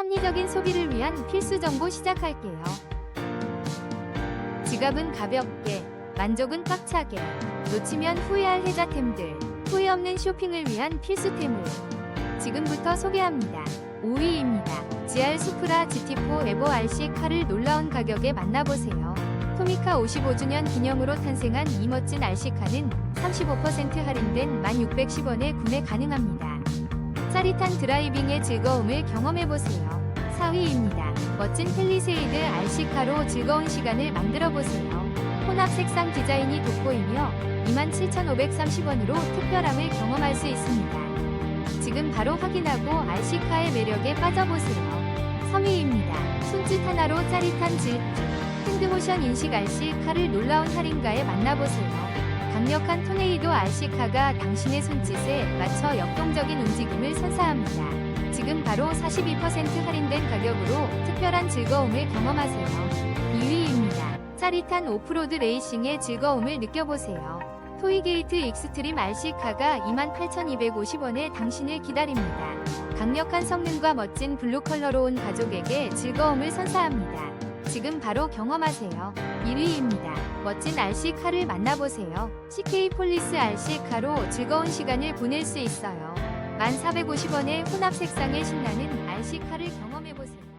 합리적인 소비를 위한 필수 정보 시작할게요. 지갑은 가볍게, 만족은 꽉차게, 놓치면 후회할 혜자템들, 후회 없는 쇼핑을 위한 필수템을 지금부터 소개합니다. 5위입니다. GR 수프라 GT4 에버 RC 카를 놀라운 가격에 만나보세요. 토미카 55주년 기념으로 탄생한 이 멋진 RC카는 35% 할인된 1,610원에 구매 가능합니다. 짜릿한 드라이빙의 즐거움을 경험해보세요. 4위입니다. 멋진 펠리세이드 RC카로 즐거운 시간을 만들어보세요. 혼합 색상 디자인이 돋보이며 27,530원으로 특별함을 경험할 수 있습니다. 지금 바로 확인하고 RC카의 매력에 빠져보세요. 3위입니다. 손짓 하나로 짜릿한 질주. 핸드모션 인식 RC카를 놀라운 할인가에 만나보세요. 강력한 토네이도 RC카가 당신의 손짓에 맞춰 역동적인 움직임을 선사합니다. 지금 바로 42% 할인된 가격으로 특별한 즐거움을 경험하세요. 2위입니다. 짜릿한 오프로드 레이싱의 즐거움을 느껴보세요. 토이게이트 익스트림 RC카가 28,250원에 당신을 기다립니다. 강력한 성능과 멋진 블루 컬러로 온 가족에게 즐거움을 선사합니다. 지금 바로 경험하세요. 1위입니다. 멋진 RC카를 만나보세요. CK 폴리스 RC카로 즐거운 시간을 보낼 수 있어요. 1,450원의 혼합 색상의 신나는 RC카를 경험해보세요.